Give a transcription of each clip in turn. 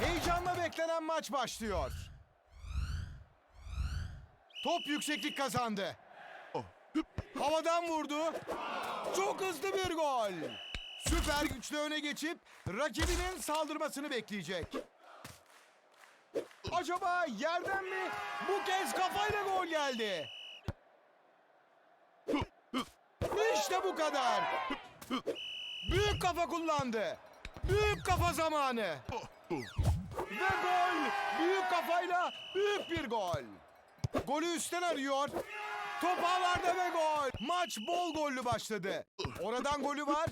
Heyecanla beklenen maç başlıyor. Top yükseklik kazandı. Havadan vurdu. Çok hızlı bir gol. Süper güçlü öne geçip rakibinin saldırmasını bekleyecek. Acaba yerden mi? Bu kez kafayla gol geldi. İşte bu kadar. Büyük kafa kullandı. Büyük kafa zamanı. Ve gol! Büyük kafayla büyük bir gol. Golü üstten arıyor. Top ağlarda ve gol. Maç bol gollü başladı. Oradan golü var.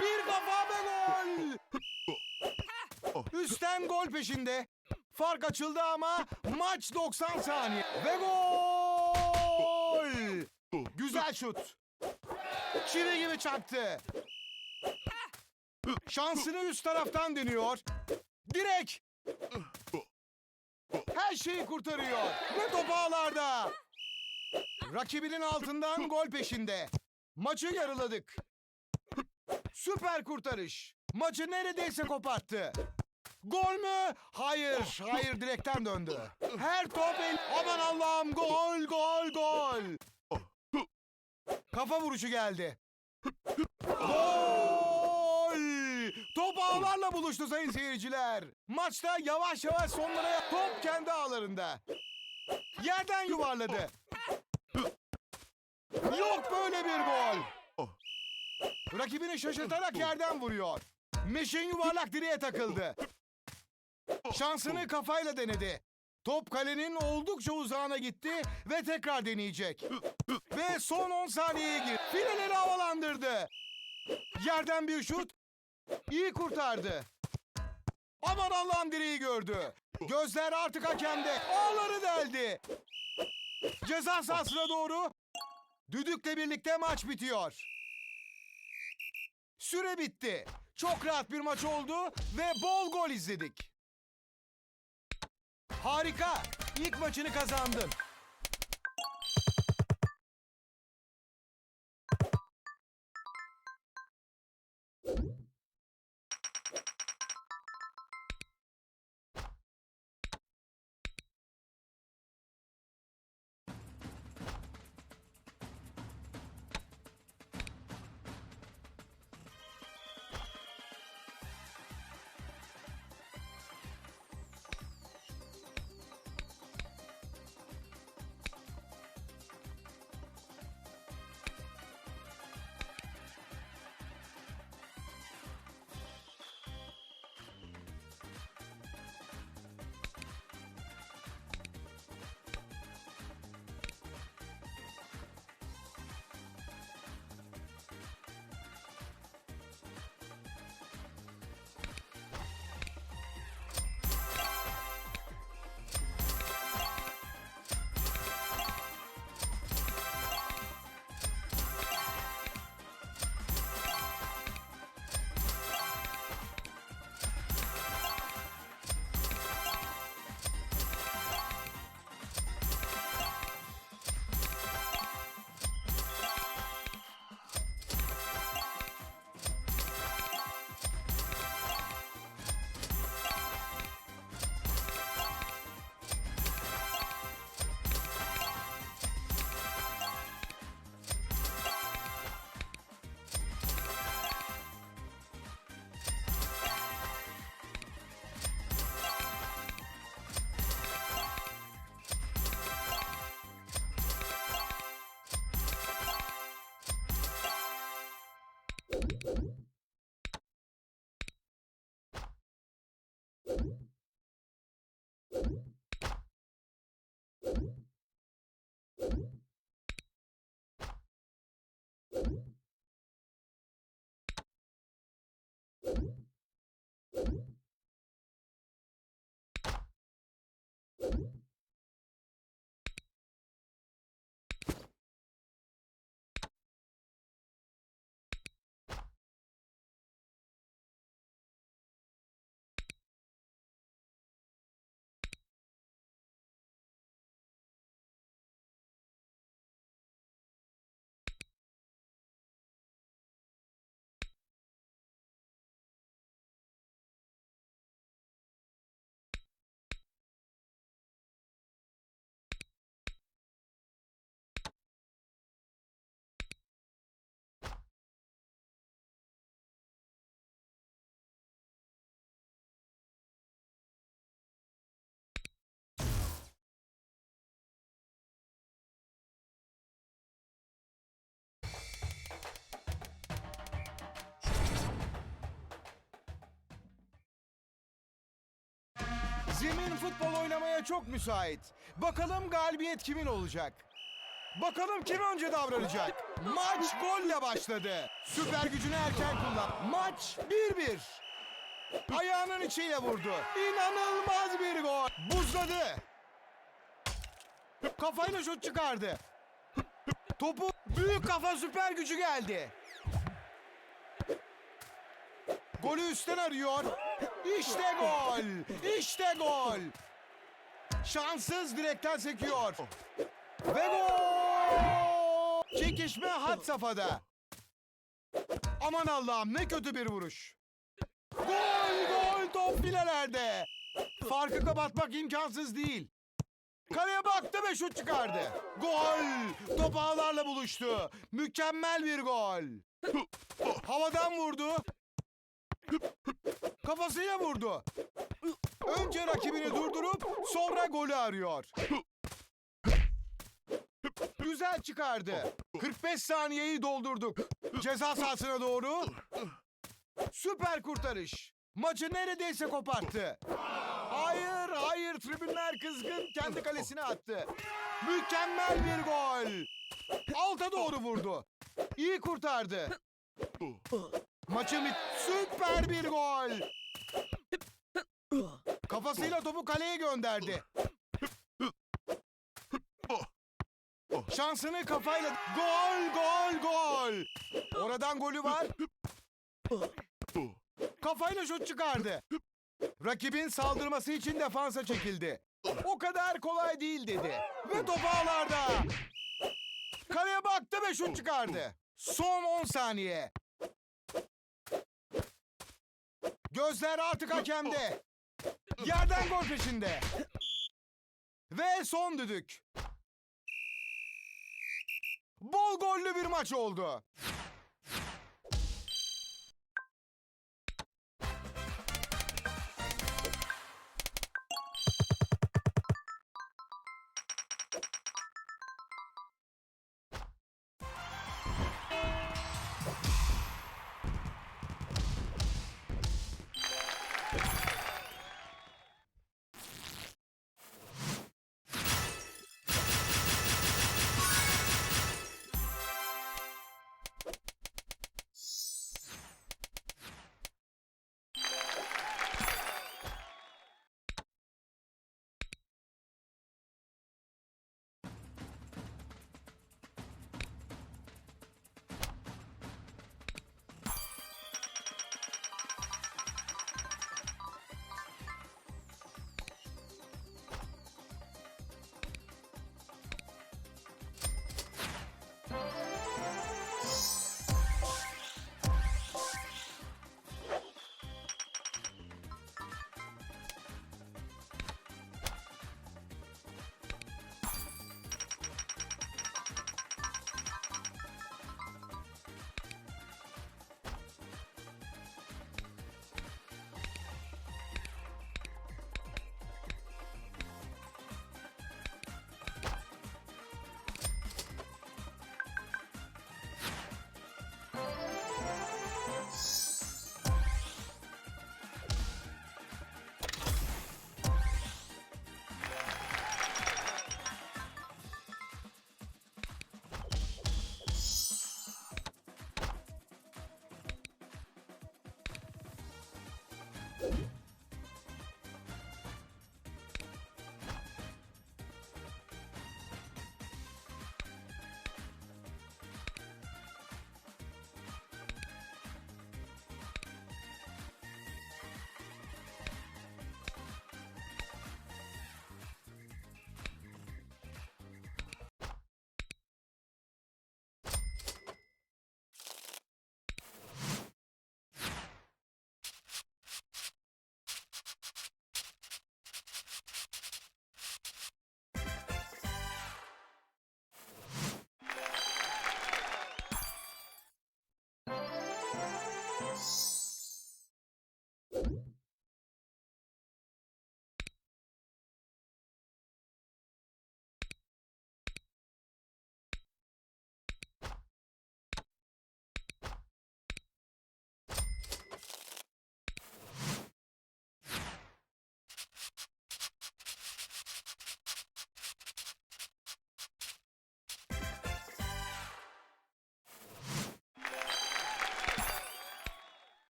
Bir kafa ve gol. Üstten gol peşinde. Fark açıldı ama maç 90 saniye. Ve gol! Güzel şut. Çivi gibi çaktı. Şansını üst taraftan deniyor. Direk. Her şeyi kurtarıyor. Ve top ağlarda. Rakibinin altından gol peşinde. Maçı yarıladık. Süper kurtarış. Maçı neredeyse koparttı. Gol mü? Hayır, hayır direkten döndü. Her top el... Aman Allah'ım gol, gol, gol. Kafa vuruşu geldi. Gol! Top ağlarla buluştu sayın seyirciler. Maçta yavaş yavaş sonlara top kendi ağlarında. Yerden yuvarladı. Yok böyle bir gol. Rakibini şaşırtarak yerden vuruyor. Meşin yuvarlak direğe takıldı. Şansını kafayla denedi. Top kalenin oldukça uzağına gitti ve tekrar deneyecek. Ve son 10 saniyeye gir. Fileleri havalandırdı. Yerden bir şut. İyi kurtardı. Aman Allah'ım direği gördü. Gözler artık hakemde. Ağları deldi. Ceza sahasına doğru. Düdükle birlikte maç bitiyor. Süre bitti. Çok rahat bir maç oldu ve bol gol izledik. Harika. İlk maçını kazandın. you Zemin futbol oynamaya çok müsait. Bakalım galibiyet kimin olacak? Bakalım kim önce davranacak? Maç golle başladı. Süper gücünü erken kullan. Maç 1-1. Ayağının içiyle vurdu. İnanılmaz bir gol. Buzladı. Kafayla şut çıkardı. Topu büyük kafa süper gücü geldi. Golü üstten arıyor. İşte gol. İşte gol. Şanssız direkten sekiyor. Ve gol! Çekişme had safhada. Aman Allah'ım ne kötü bir vuruş. Gol gol top filelerde. Farkı kapatmak imkansız değil. Kaleye baktı ve şut çıkardı. Gol! Top ağlarla buluştu. Mükemmel bir gol. Havadan vurdu. Kafasıyla vurdu. Önce rakibini durdurup sonra golü arıyor. Güzel çıkardı. 45 saniyeyi doldurduk. Ceza sahasına doğru. Süper kurtarış. Maçı neredeyse koparttı. Hayır, hayır. Tribünler kızgın. Kendi kalesine attı. Mükemmel bir gol. Alta doğru vurdu. İyi kurtardı. Maçı bit. Süper bir gol. Kafasıyla topu kaleye gönderdi. Şansını kafayla... Gol, gol, gol. Oradan golü var. Kafayla şut çıkardı. Rakibin saldırması için defansa çekildi. O kadar kolay değil dedi. Ve top ağlarda. Kaleye baktı ve şut çıkardı. Son 10 saniye. Gözler artık hakemde. Yerden gol peşinde. Ve son düdük. Bol gollü bir maç oldu.